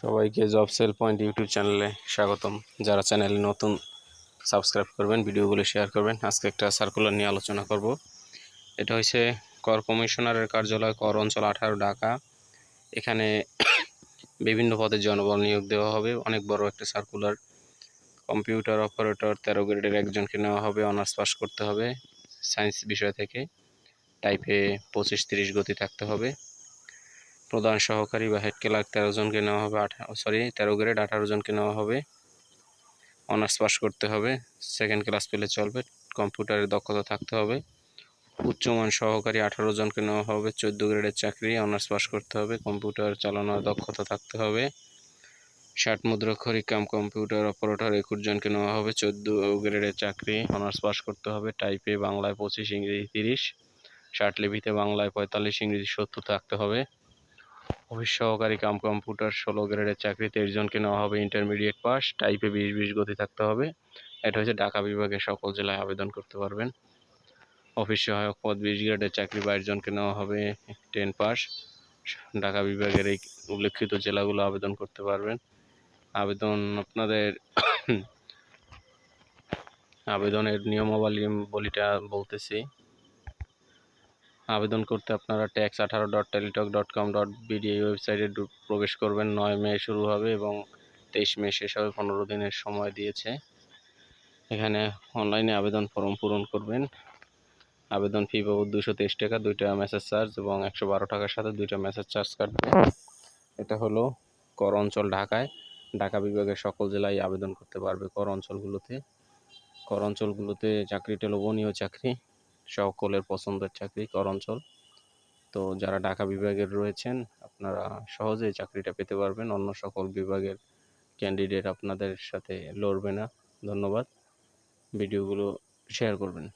সবাইকে job sell point YouTube চ্যানেলে স্বাগতম। যারা চ্যানেলে নতুন, সাবস্ক্রাইব করবেন, ভিডিওগুলো শেয়ার করবেন, আজকে একটা সার্কুলার নিয়ে আলোচনা করব। এটা হচ্ছে কর কমিশনারের কার্যালয়, কর অঞ্চল আঠারো, ঢাকা। এখানে বিভিন্ন পদে জনবল নিয়োগ দেওয়া হবে। অনেক বড় একটা সার্কুলার কম্পিউটার অপারেটর তেরো গ্রেডের একজনকে নেওয়া হবে, অনার্স পাস করতে হবে, সায়েন্স বিষয় থেকে। টাইপে পঁচিশ, তিরিশ গতি থাকতে হবে। প্রধান সহকারী বা হেড ক্লার্ক তেরো জনকে নেওয়া হবে আঠারো সরি তেরো গ্রেড আঠারো জনকে নেওয়া হবে। অনার্স পাস করতে হবে। সেকেন্ড ক্লাস পেলে চলবে। কম্পিউটারের দক্ষতা থাকতে হবে। উচ্চমান সহকারী আঠারো জনকে নেওয়া হবে। চোদ্দ গ্রেডের চাকরি অনার্স পাস করতে হবে। কম্পিউটার চালানোর দক্ষতা থাকতে হবে। ষাট মুদ্রাক্ষরিক কাম কম্পিউটার অপারেটর একুশ জনকে নেওয়া হবে। চোদ্দ গ্রেডের চাকরি অনার্স পাস করতে হবে। টাইপে বাংলায় পঁচিশ, ইংরেজি তিরিশ। ষাট লিপিতে বাংলায় পঁয়তাল্লিশ, ইংরেজি সত্তর থাকতে হবে। অফিস সহকারী কাম কম্পিউটার ষোলো গ্রেডের চাকরি তেইশ জনকে নেওয়া হবে ইন্টারমিডিয়েট পাস টাইপে বিশ বিশ গতি থাকতে হবে। এটা হচ্ছে ঢাকা বিভাগে সকল জেলায় আবেদন করতে পারবেন। অফিস সহায়ক পদ বিশ গ্রেডের চাকরি বাইশ জনকে নেওয়া হবে টেন পাস। ঢাকা বিভাগের এই উল্লেখিত জেলাগুলো আবেদন করতে পারবেন। আবেদন আপনাদের আবেদনের নিয়মাবলী বলিটা বলতেছি। আবেদন করতে আপনারা ট্যাক্স আঠারো dot Teletalk dot com dot BD ওয়েবসাইটে প্রবেশ করবেন। নয় মে শুরু হবে এবং তেইশ মে শেষ হবে, পনেরো দিনের সময় দিয়েছে। এখানে অনলাইনে আবেদন ফর্ম পূরণ করবেন। আবেদন ফি বাবদ দুশো তেইশ টাকা, দুইটা মেসেজ চার্জ এবং একশো বারো টাকার সাথে দুইটা মেসেজ চার্জ কাটবে। এটা হলো কর অঞ্চল ঢাকায়। ঢাকা বিভাগের সকল জেলায় আবেদন করতে পারবে কর অঞ্চলগুলোতে। কর অঞ্চলগুলোতে চাকরিটা লোভনীয় চাকরি। সকলের পছন্দের চাকরি কর অঞ্চল তো যারা ঢাকা বিভাগের রয়েছেন, আপনারা সহজেই চাকরিটা পেতে পারবেন। অন্য সকল বিভাগের ক্যান্ডিডেট আপনাদের সাথে লড়বে না। ধন্যবাদ। ভিডিওগুলো শেয়ার করবেন।